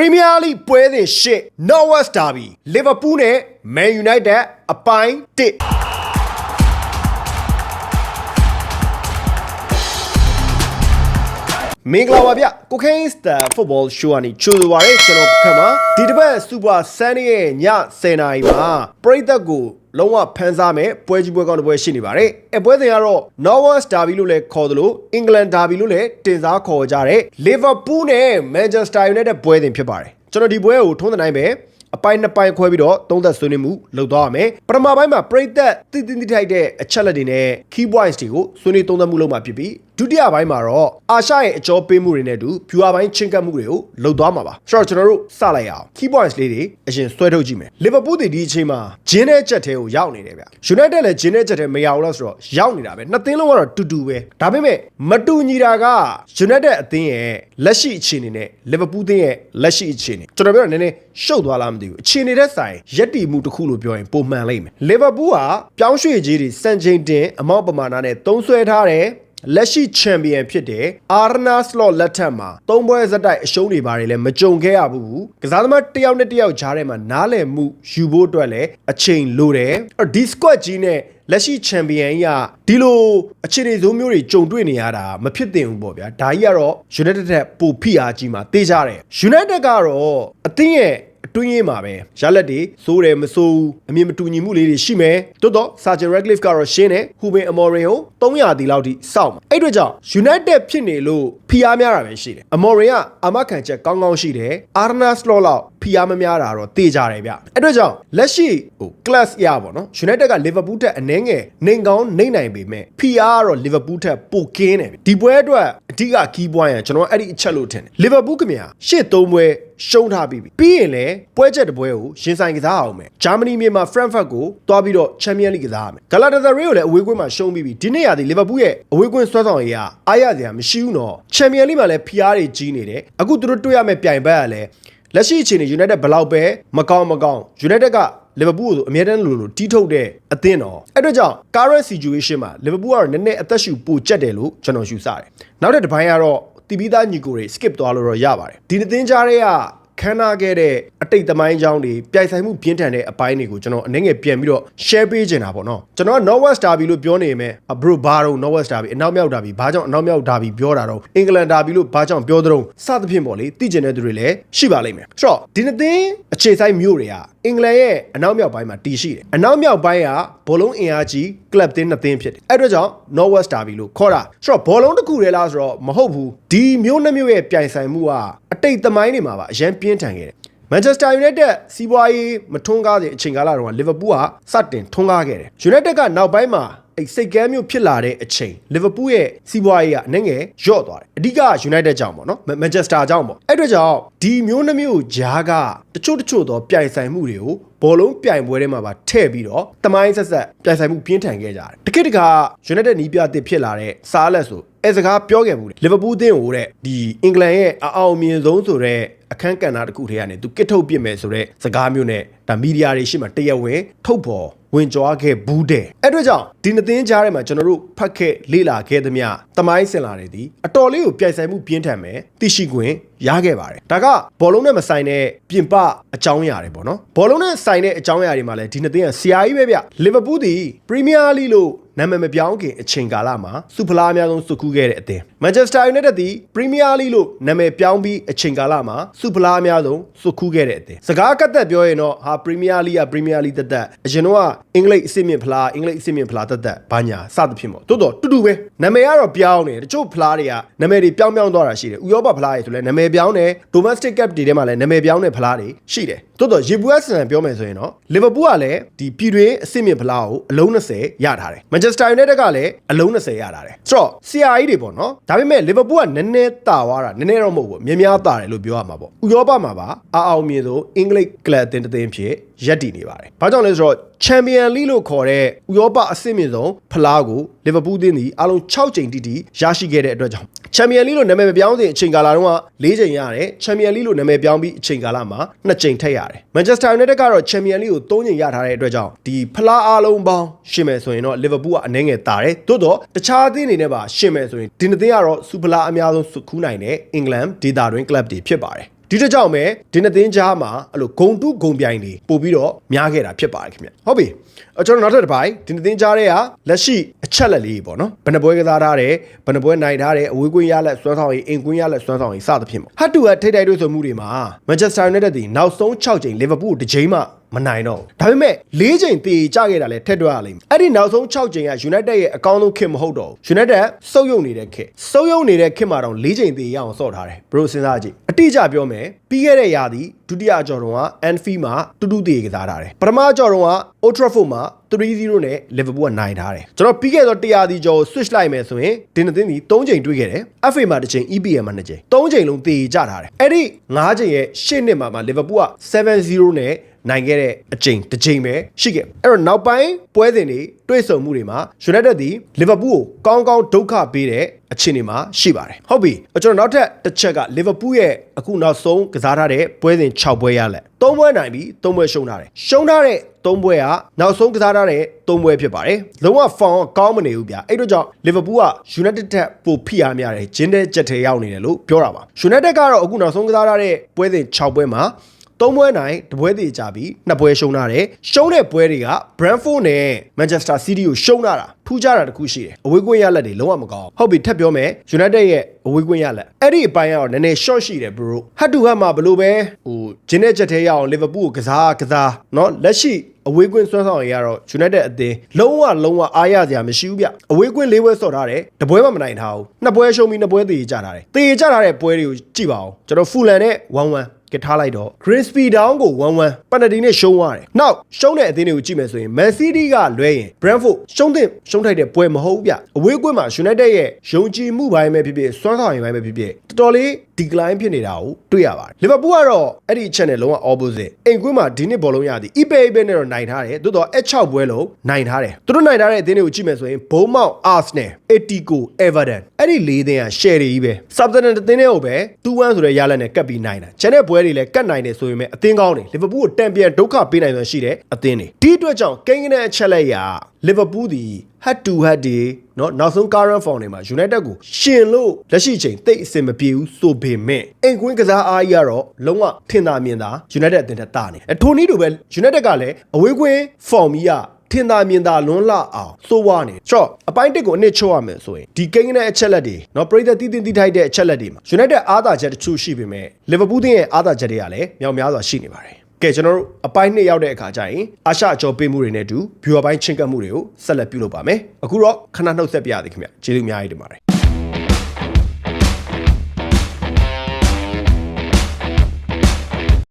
Premier League ပွဲစဉ်ရှစ် Norwich Derby Liverpool နဲ့ Man United အပိုင်း1 မင်္ဂလာပါဗျကိုခိန်းစတာဖုတ်ဘောရှိုးအနေချူလိုပါရကျွန်တော်ခက်မှာဒီတစ်ပတ်စူပါဆန်ရဲ့ည10နာရီမှာပရိသတ်ကိုလုံးဝဖန်စားမဲ့ပွဲကြီးပွဲကောင်းတစ်ပွဲရှိနေပါတယ်အပွဲစဉ်ကတော့ Norwich Derby လို့လည်းခေါ်သလို England Derby လို့လည်းတင်စားခေါ်ကြတဲ့ Liverpool နဲ့ Manchester United ပွဲစဉ်ဖြစ်ပါတယ်ကျွန်တော်ဒီပွဲကိုထုံးတဲ့နိုင်ပဲအပိုင်းနှစ်ပိုင်းခွဲပြီးတော့သုံးသက်ဆွေးနွေးမှုလုပ်သွားရမယ်ပထမပိုင်းမှာပရိသတ်တိတိတိထိုက်တဲ့အချက်လက်တွေနဲ့ key points တွေကိုဆွေးနွေးသုံးသပ်မှုလုပ်မှာဖြစ်ပြီး ဒုတိယပိုင်းမှာတော့အာရှရဲ့အကြောပေးမှုတွေနဲ့အတူ viewer ပိုင်းချင်းကပ်မှုတွေကိုလုပ်သွားမှာပါဆိုတော့ကျွန်တော်တို့စလိုက်ရအောင် key points လေးတွေအရင်ဆွဲထုတ်ကြည့်မယ် Liverpool တည်ဒီအချိန်မှာဂျင်းတဲ့ချက်ထဲကိုရောက်နေတယ်ဗျ United လည်းဂျင်းတဲ့ချက်ထဲမရောက်လို့ဆိုတော့ရောက်နေတာပဲနှစ်သင်းလုံးကတော့တူတူပဲဒါပေမဲ့မတူညီတာက United အသင်းရဲ့လက်ရှိအခြေအနေနဲ့ Liverpool သင်းရဲ့လက်ရှိအခြေအနေကျွန်တော်ပြောတာနည်းနည်းရှုပ်သွားလားမသိဘူးအခြေအနေတဲ့ဆိုင်ရက်တီမှုတစ်ခုလို့ပြောရင်ပုံမှန်လိမ့်မယ် Liverpool ကပြောင်းရွှေ့ကြီးတွေစံချိန်တင်အမောက်ပမာဏနဲ့သုံးဆွဲထားတယ် လက်ရှိချန်ပီယံဖြစ်တဲ့အာရနာစလော့လက်ထက်မှာသုံးပွဲဇက်တိုက်အရှုံးတွေပါတယ်လည်းမကြုံခဲ့ရဘူးကစားသမားတစ်ယောက်နဲ့တစ်ယောက်ကြားထဲမှာနားလည်မှုယူဖို့အတွက်လည်းအချိန်လိုတယ်အဲ့ဒီ squad ကြီးနဲ့လက်ရှိချန်ပီယံကြီးကဒီလိုအခြေအနေဆိုးမျိုးတွေကြုံတွေ့နေရတာမဖြစ်သင့်ဘူးပေါ့ဗျာဒါကြီးကတော့ United ထက်ပိုဖိအားကြီးမှာတေးကြတယ် United ကတော့အသင်းရဲ့အ တွင်းရေးမှာပဲရလက်တွေစိုးတယ်မစိုးဘူးအမြင်မတူညီမှုလေးတွေရှိမယ်တိုးတော့ Sergeant Radcliffe ကတော့ရှင်းတယ်ဟူဘင်အမော်ရင်ကို300တီလောက်ထိစောင့်မှာအဲ့အတွက်ကြောင့် United ဖြစ်နေလို့ဖိအားများတာပဲရှိတယ်အမော်ရင်ကအမခံချက်ကောင်းကောင်းရှိတယ် Arna Slot လောက် ဖိအားမများတာတော့တေးကြတယ်ဗျအဲ့အတွက်ကြောင့်လက်ရှိဟို class ရပါတော့ United က Liverpool ထက်အနည်းငယ်နှိမ်ကောင်းနှိမ့်နိုင်ပေမဲ့ဖိအားကတော့ Liverpool ထက်ပိုကင်းတယ်ဒီပွဲအတွက်အဓိက key point ကကျွန်တော်အဲ့ဒီအချက်လို့ထင်တယ် Liverpool ကမြာရှေ့သုံးပွဲရှုံးထားပြီးပြီပြီးရင်လည်းပွဲချက်တစ်ပွဲကိုရင်ဆိုင်ကစားအောင်မယ်ဂျာမနီမြေမှာ Frankfurt ကိုတွားပြီးတော့ Champions League ကစားရမယ် Galatasaray ကိုလည်းအဝေးကွင်းမှာရှုံးပြီးပြီဒီနေ့ရာဒီ Liverpool ရဲ့အဝေးကွင်းဆွဲဆောင်ရေးကအားရစရာမရှိဘူးနော် Champions League မှာလည်းဖိအားတွေကြီးနေတယ်အခုသူတို့တွေ့ရမယ့်ပြိုင်ဘက်ကလည်း လက်ရှိအခြေအနေ United ဘယ်လောက်ပဲမကောင်းမကောင်း United က Liverpool ကိုဆိုအမြဲတမ်းလိုလိုတီးထုတ်တဲ့အသင်းတော်အဲ့အတွက်ကြောင့် current situation မှာ Liverpool ကတော့နည်းနည်းအသက်ရှူပိုကျက်တယ်လို့ကျွန်တော်ယူဆတယ်နောက်တစ်ပိုင်းကတော့တီးပြီးသားညီကိုတွေ skip သွားလို့တော့ရပါတယ်ဒီနှစ်သင်းကြားတွေက ခန်းနာခဲ့တဲ့အတိတ်သမိုင်းကြောင်းတွေပြိုင်ဆိုင်မှုပြင်းထန်တဲ့အပိုင်းတွေကိုကျွန်တော်အနေငယ်ပြန်ပြီးတော့ share ပေးချင်တာပေါ့နော်ကျွန်တော်က Norwest Derby လို့ပြောနေမယ် bro ဘာတော့ Norwest Derby အနောက်မြောက် Derby ဘာကြောင့်အနောက်မြောက် Derby ပြောတာတော့ England Derby လို့ဘာကြောင့်ပြောတဲ့စသဖြင့်ပေါ့လေသိကျင်တဲ့သူတွေလည်းရှိပါလိမ့်မယ်ဆိုတော့ဒီနှစ်သင်းအခြေဆိုင်မျိုးတွေက အင်္ဂလန်ရဲ့အနောက်မြောက်ပိုင်းမှာတည်ရှိတယ်အနောက်မြောက်ပိုင်းကဘောလုံးအင်အားကြီး club တင်းနှစ်သင်းဖြစ်တယ်အဲ့အတွက်ကြောင့် Norwest Derby လို့ခေါ်တာဆိုတော့ဘောလုံးတစ်ခုတည်းလားဆိုတော့မဟုတ်ဘူးဒီမျိုးနှမျိုးရဲ့ပြိုင်ဆိုင်မှုကအတိတ်သမိုင်းတွေမှာပါအရန်ပြင်းထန်ခဲ့တယ် Manchester United စီးပွားရေးမထွန်းကားတဲ့အချိန်ကာလတုန်းက Liverpool ကစတင်ထွန်းကားခဲ့တယ် United ကနောက်ပိုင်းမှာအဲ့စိတ်ကမ်းမျိုးဖြစ်လာတဲ့အချိန် Liverpool ရဲ့စီးပွားရေးကအနည်းငယ်လျော့သွားတယ်အဓိက United ကြောင့်ပေါ့နော် Manchester ကြောင့်ပေါ့အဲ့အတွက်ကြောင့်ဒီမျိုးနှမျိုးဂျားကတချို့တချို့သောပြိုင်ဆိုင်မှုတွေကိုဘောလုံးပြိုင်ပွဲထဲမှာပါထည့်ပြီးတော့တမိုင်းဆက်ဆက်ပြိုင်ဆိုင်မှုပြင်းထန်ခဲ့ကြတယ်တကိတက United နီးပြတစ်ဖြစ်လာတဲ့စားလက်ဆိုအဲစကားပြောခဲ့ဘူးလီဗာပူးအသင်းကိုတဲ့ဒီအင်္ဂလန်ရဲ့အအောင်မြင်ဆုံးဆိုတဲ့အခန်းကဏ္ဍတစ်ခုထဲကနေသူကစ်ထုတ်ပစ်မယ်ဆိုတဲ့စကားမျိုးနဲ့ဒါမီဒီယာတွေရှိမှတရဝဲထုတ်ပေါ်ဝင်ကြွားခဲ့ဘူးတဲ့အဲ့အတွက်ကြောင့်ဒီနှစ်သင်းကြားထဲမှာကျွန်တော်တို့ဖတ်ခဲ့လေ့လာခဲ့သမျှတမိုင်းစင်လာတွေဒီအတော်လေးကိုပြိုင်ဆိုင်မှုပြင်းထန်မယ်သိရှိခွင့် ရခဲ့ပါတယ်ဒါကဘောလုံးနဲ့မဆိုင်တဲ့ပြင်ပအကြောင်းအရာတွေပေါ့နော်ဘောလုံးနဲ့ဆိုင်တဲ့အကြောင်းအရာတွေမှာလည်းဒီနှစ်သင်းကဆရာကြီးပဲဗျလီဗာပူးဒီပရီးမီးယားလိလို့ နာမည်မပြောင်းခင်အချိန်ကာလမှာစူဖလားအများဆုံးစုကူးခဲ့တဲ့အသင်းမန်ချက်စတာယူနိုက်တက်ဒီပရီးမီးယားလိလို့နာမည်ပြောင်းပြီးအချိန်ကာလမှာစူဖလားအများဆုံးစုကူးခဲ့တဲ့အသင်းစကားကတ်သက်ပြောရင်တော့ဟာပရီးမီးယားလိကပရီးမီးယားလိတက်တက်အရင်တော့အင်္ဂလိပ်အစ်စ်မြင့်ဖလားအင်္ဂလိပ်အစ်စ်မြင့်ဖလားတက်တက်ဘာညာစသဖြင့်ပေါ့တိုးတော့တူတူပဲနာမည်ကတော့ပြောင်းနေတယ်တချို့ဖလားတွေကနာမည်တွေပြောင်းပြောင်းသွားတာရှိတယ်ဥရောပဖလားတွေဆိုလဲနာမည်ပြောင်းတယ် domestic cup တွေထဲမှာလည်းနာမည်ပြောင်းတဲ့ဖလားတွေရှိတယ်တိုးတော့ရေဘူးအဆန်ပြောမယ်ဆိုရင်တော့လီဗာပူးကလည်းဒီပြည်တွင်းအစ်စ်မြင့်ဖလားကိုအလုံး20ရထားတယ်မန်ချက်စတာယူနိုက်တက်ကလည်းအလုံး20ရထားတယ်ဆိုတော့ CRI တွေပေါ့နော်ဒါပေမဲ့လီဗာပူးကနည်းနည်းတာသွားတာနည်းနည်းတော့မဟုတ်ဘူးများများတာတယ်လို့ပြောရမှာပေါ့ဥရောပမှာပါအအောင်မြင်ဆုံးအင်္ဂလိပ်ကလပ်အသင်းတစ်သင်းဖြစ် ရက်တည်နေပါတယ်ဘာကြောင့်လဲဆိုတော့ Champion League လို့ခေါ်တဲ့ဥရောပအဆင့်မြင့်ဆုံးဖလားကိုလီဗာပူးသင်းသည်အလုံး6ကြိမ်တိတိရရှိခဲ့တဲ့အတွက်ကြောင့် Champion League လို့နာမည်မပြောင်းစဉ်အချိန်ကာလတုန်းက၄ကြိမ်ရတယ် Champion League လို့နာမည်ပြောင်းပြီးအချိန်ကာလမှာ2ကြိမ်ထပ်ရတယ် Manchester United ကတော့ Champion League ကို3ကြိမ်ရထားတဲ့အတွက်ကြောင့်ဒီဖလားအားလုံးပေါင်းရှင်းမယ်ဆိုရင်တော့ Liverpool ကအနည်းငယ်တာတယ်သို့တော့တခြားအသင်းတွေနဲ့ပါရှင်းမယ်ဆိုရင်ဒီနှစ်သင်းကတော့စူပလာအများဆုံးစုခူးနိုင်တဲ့အင်္ဂလန်ဒေတာတွင်ကလပ်တွေဖြစ်ပါတယ် ဒီတစ်ကြောင့်ပဲဒီနှစ်သင်းကြားမှာအဲ့လိုဂုံတုဂုံပြိုင်တွေပို့ပြီးတော့များခဲ့တာဖြစ်ပါတယ်ခင်ဗျဟုတ်ပြီအကျွန်တော်နောက်ထပ်တစ်ပိုင်းဒီနှစ်သင်းကြားတွေကလက်ရှိအချက်လက်လေးပေါ့နော်ဘယ်နှပွဲကစားထားတယ်ဘယ်နှပွဲနိုင်ထားတယ်အဝေးကွင်းရလက်စွမ်းဆောင်ရည်အင်ကွင်းရလက်စွမ်းဆောင်ရည်စသဖြင့်ပေါ့ဟတ်တူကထိတ်တိုက်တွေ့ဆုံမှုတွေမှာ Manchester United ဒီနောက်ဆုံး6ချိန် Liverpool တစ်ချိန်မှ မနိုင်တော့ဘူးဒါပေမဲ့၄ချိန်တည်ကြခဲ့တာလဲထက်တွက်ရလိမ့်မယ်အဲ့ဒီနောက်ဆုံး6ချိန်က United ရဲ့အကောင်းဆုံးခေတ်မဟုတ်တော့ဘူး United စုပ်ယုံနေတဲ့ခေတ်စုပ်ယုံနေတဲ့ခေတ်မှာတော့၄ချိန်တည်ရအောင်ဆော့ထားတယ်ဘရိုစဉ်းစားကြည့်အတိအကျပြောမယ်ပြီးခဲ့တဲ့ရာသီဒုတိယအကြော်တုန်းက Anfield မှာတူတူတည်ကစားထားတယ်ပထမအကြော်တုန်းက Old Trafford မှာ3-0နဲ့ Liverpool ကနိုင်ထားတယ်ကျွန်တော်ပြီးခဲ့သောတရားဒီကျော်ကို switch လိုက်မယ်ဆိုရင်ဒီနှစ်သင်းဒီ3ချိန်တွေ့ခဲ့တယ် FA မှာတစ်ချိန် EPL မှာ2ချိန်3ချိန်လုံးတည်ကြထားတယ်အဲ့ဒီ9ချိန်ရဲ့ရှေ့နှစ်မှာမှာ Liverpool က7-0နဲ့ နိုင်ခဲ့တဲ့အချိန်တစ်ချိန်ပဲရှိခဲ့အဲ့တော့နောက်ပိုင်းပွဲစဉ်တွေတွေ့ဆုံမှုတွေမှာ United ဒီ Liverpool ကိုကောင်းကောင်းဒုက္ခပေးတဲ့အခြေအနေမှာရှိပါတယ်ဟုတ်ပြီကျွန်တော်နောက်ထပ်တစ်ချက်က Liverpool ရဲ့အခုနောက်ဆုံးကစားထားတဲ့ပွဲစဉ်6ပွဲရလက်3ပွဲနိုင်ပြီး3ပွဲရှုံးထားတယ်ရှုံးထားတဲ့3ပွဲကနောက်ဆုံးကစားထားတဲ့3ပွဲဖြစ်ပါတယ်လုံးဝဖောင်ကောင်းမနေဘူးဗျအဲ့တို့ကြောင့် Liverpool က United ထက်ပိုဖိအားများတယ်ဂျင်းတဲ့ချက်ထဲရောက်နေတယ်လို့ပြောတာပါ United ကတော့အခုနောက်ဆုံးကစားထားတဲ့ပွဲစဉ်6ပွဲမှာ သုံးပွဲနိုင်တပွဲတည်ကြပြီးနှစ်ပွဲရှုံးထားတယ်ရှုံးတဲ့ပွဲတွေက Brentford နဲ့ Manchester City ကိုရှုံးထားတာထူးခြားတာတစ်ခုရှိတယ်အဝေးကွင်းရလက်တွေလုံးဝမကောင်းဟုတ်ပြီထပ်ပြောမယ် United ရဲ့အဝေးကွင်းရလက်အဲ့ဒီအပိုင်းကတော့နည်းနည်း short ရှိတယ် bro ဟတ်တူဟတ်မှာဘလို့ပဲဟိုဂျင်းတဲ့ချက်ထဲရအောင် Liverpool ကိုကစားကစားเนาะလက်ရှိအဝေးကွင်းစွမ်းဆောင်ရရတော့ United အသင်းလုံးဝလုံးဝအားရစရာမရှိဘူးဗျအဝေးကွင်း၄ပွဲဆော့ထားတယ်တပွဲမှမနိုင်ထားဘူးနှစ်ပွဲရှုံးပြီးနှစ်ပွဲတည်ကြထားတယ်တည်ကြထားတဲ့ပွဲတွေကိုကြည့်ပါအောင်ကျွန်တော် Fulham နဲ့1-1 ကထားလိုက်တော့ Crispy Down ကို1-1ပန်နတီနဲ့ရှုံးသွားတယ်။နောက်ရှုံးတဲ့အသင်းတွေကိုကြည့်မယ်ဆိုရင် Man City ကလွဲရင် Brentford ရှုံးတဲ့ရှုံးထိုက်တဲ့ပွဲမဟုတ်ဘူးဗျ။အဝေးကွင်းမှာ United ရဲ့ယုံကြည်မှုပိုင်းပဲဖြစ်ဖြစ်စွမ်းဆောင်ရည်ပိုင်းပဲဖြစ်ဖြစ်တော်တော်လေး decline ဖြစ်နေတာကိုတွေ့ရပါတယ်။ Liverpool ကတော့အဲ့ဒီအချက်နဲ့လုံးဝ opposite အိမ်ကွင်းမှာဒီနှစ်ဘောလုံးရသည် Ipe Ipe နဲ့တော့နိုင်ထားတယ်။သို့တော့ H6 ပွဲလုံးနိုင်ထားတယ်။သူတို့နိုင်ထားတဲ့အသင်းတွေကိုကြည့်မယ်ဆိုရင် Bournemouth, Arsenal, Atletico, Everton အဲ့ဒီ၄သင်းက share တွေကြီးပဲ။ Southampton အသင်းတွေကိုပဲ2-1ဆိုတဲ့ရလဒ်နဲ့ကပ်ပြီးနိုင်တာ။ကျန်တဲ့ပွဲတွေလည်းကတ်နိုင်တယ်ဆိုရင်ပဲအသင်းကောင်းတွေ Liverpool ကိုတံပြန်ဒုက္ခပေးနိုင်စွမ်းရှိတဲ့အသင်းတွေ။ဒီအတွက်ကြောင့်ကိန်းကနေအချက်လက်ရ Liverpool ဒီ head to head ဒီเนาะနောက်ဆုံး current form တွေမှာ United ကိုရှင်လို့လက်ရှိချိန်တိတ်အဆင်မပြေဘူးဆိုပေမဲ့အိမ်ကွင်းကစားအားကြီးကတော့လုံးဝထင်သာမြင်သာ United အသင်းတက်တာနေအထိုနည်းလိုပဲ United ကလည်းအဝေးကွင်း form ကြီးက ထင်သာမြင်သာလွန်းလာအောင်စိုးဝါနေချော့အပိုင်းတစ်ကိုအနစ်ချုပ်ရမယ်ဆိုရင်ဒီကိန်းနဲ့အချက်လက်တွေနော်ပရိသတ်တည်တင်တည်ထိုက်တဲ့အချက်လက်တွေမှာ United အားသာချက်တချို့ရှိပေမဲ့ Liverpool ရဲ့အားသာချက်တွေကလည်းမြောက်များစွာရှိနေပါတယ်ကဲကျွန်တော်တို့အပိုင်းနှစ်ရောက်တဲ့အခါကျရင်အာရှအကျော်ပေးမှုတွေနဲ့အတူ viewer ပိုင်းချင်းကပ်မှုတွေကိုဆက်လက်ပြုလုပ်ပါမယ်အခုတော့ခဏနှုတ်ဆက်ပြရသည်ခင်ဗျကျေးဇူးအများကြီးတင်ပါတယ်